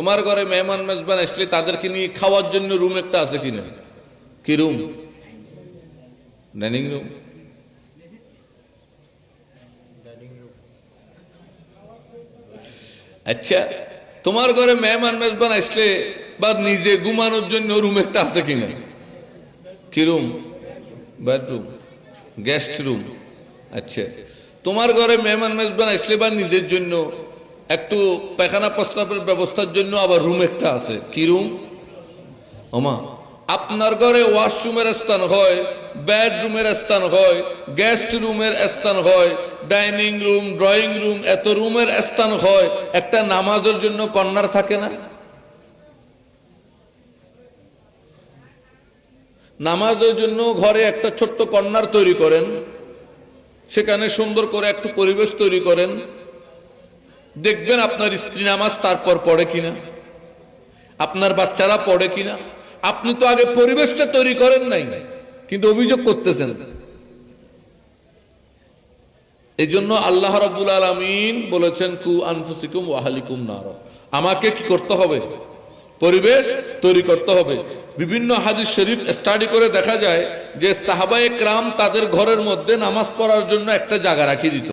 তোমার ঘরে মেহমান মেজবান আসলে তাদেরকে নিয়ে খাওয়ার জন্য রুম একটা আছে কিনা কি রুম ডাইনিং রুম আচ্ছা তোমার ঘরে মেহমান মেজবান আসলে বা নিজে ঘুমানোর জন্য রুম একটা আছে কিনা কি রুম বেডরুম গেস্ট রুম আচ্ছা তোমার ঘরে মেহমান মেজবান আসলে বা নিজের জন্য একটু পায়খানা প্রস্রাবের ব্যবস্থার জন্য আবার রুম একটা আছে। কি রুম ওমা, আপনার ঘরে ওয়াশরুমের স্থান হয় বেডরুমের স্থান হয় গেস্ট রুমের স্থান হয় ডাইনিং রুম ড্রয়িং রুম এত রুমের স্থান হয়, একটা নামাজের জন্য কর্নার থাকে না? নামাজের জন্য ঘরে একটা ছোট্ট কর্নার তৈরি করেন, সেখানে সুন্দর করে একটু পরিবেশ তৈরি করেন দেখবেন আপনার স্ত্রী নামাজ তারপর পড়ে কিনা? আপনার বাচ্চারা পড়ে কিনা? আপনি তো আগে পরিবেশটা তৈরি করেন নাই, কিন্তু অভিযোগ করতেছেন। এই জন্য আল্লাহ রাবুল আলমিন বলেছেন, কু আনফুসিকুম ওয়াহালিকুম নার। আমাকে কি করতে হবে? পরিবেশ তৈরি করতে হবে। বিভিন্ন হাদিস শরীফ স্টাডি করে দেখা যায় যে সাহাবায়ে ক্রাম তাদের ঘরের মধ্যে নামাজ পড়ার জন্য একটা জায়গা রাখিয়ে দিত।